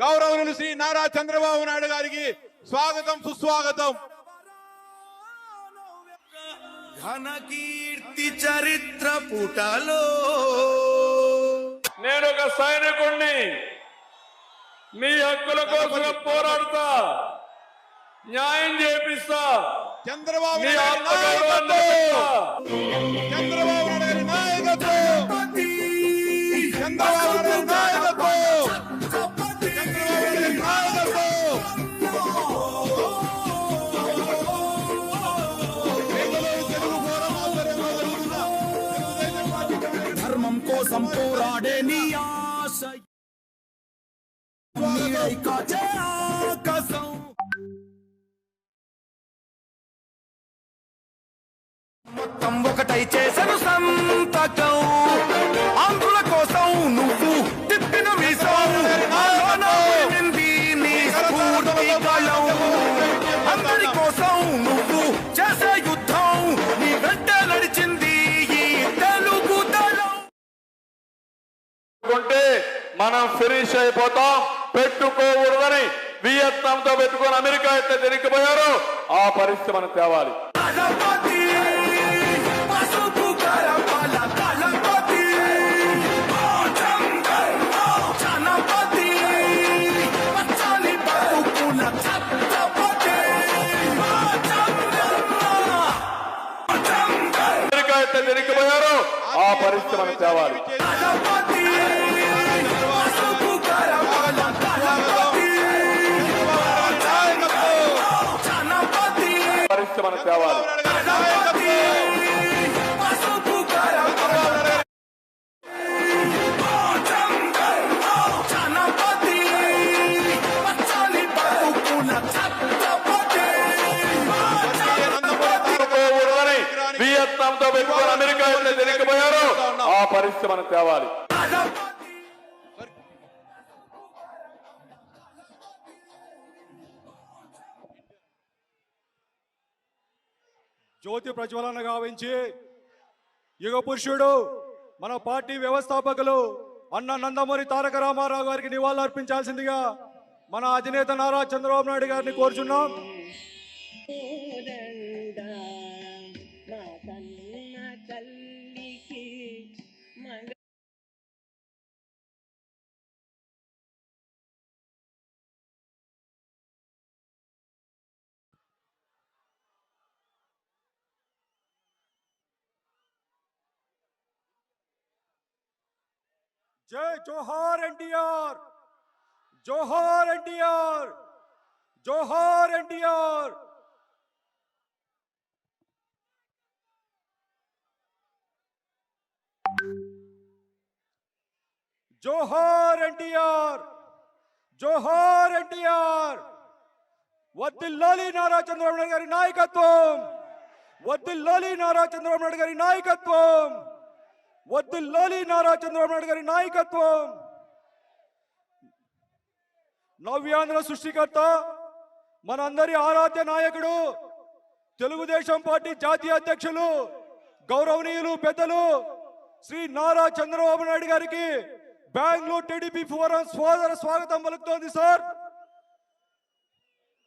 గౌరవనీయులు శ్రీ నారా చంద్రబాబు నాయుడు గారికి స్వాగతం సుస్వాగతం. ఘన కీర్తి చరిత్ర పుటలో నేను ఒక సైనికుణ్ణి. మీ హక్కుల కోసం పోరాడుతా. న్యాయం చేపిస్తా. చంద్రబాబు పోరాడే ఆశ. కాచే ఆకాశం. మొత్తం ఒకటై చేసను సంతకం. మనం ఫినిష్ అయిపోతాం. పెట్టుకోకూడదని వియత్నాం తో పెట్టుకొని అమెరికా ఎట్లా తిరిగిపోయారో. ఆ పరిస్థితి మనం తేవాలి. అమెరికా ఎట్లా తిరిగిపోయారో. ఆ పరిస్థితి మనం తేవాలి. నామంతో పెట్టుకొని అమెరికా ఎట్లా ఆ పరిస్థితి మనకు తేవాలి. జ్యోతి ప్రజ్వలన గావించి యుగ పురుషుడు మన పార్టీ వ్యవస్థాపకులు అన్న నందమూరి తారక రామారావు గారికి నివాళులు అర్పించాల్సిందిగా మన అధినేత నారా చంద్రబాబు నాయుడు గారిని కోరుచున్నాం. జై జోహార్ ఎన్టీఆర్ జోహార్ ఎన్టీఆర్ జోహార్ ఎన్టీఆర్ జోహార్ ఎన్టీఆర్ జోహార్ ఎన్టీఆర్ వద్దిల్లాలి నారా చంద్రబాబు నాయుడు గారి నాయకత్వం వద్దిల్లాలి నారా చంద్రబాబు నాయుడు గారి నాయకత్వం వద్దిల్లాలి నారా చంద్రబాబు నాయుడు గారి నాయకత్వం. నవ్యాంధ్ర సృష్టికర్త మనందరి ఆరాధ్య నాయకుడు తెలుగుదేశం పార్టీ జాతీయ అధ్యక్షులు గౌరవనీయులు పెద్దలు శ్రీ నారా చంద్రబాబు నాయుడు గారికి బెంగళూరు టీడీపీ ఫోరం సోదర స్వాగతం పలుకుతోంది సార్.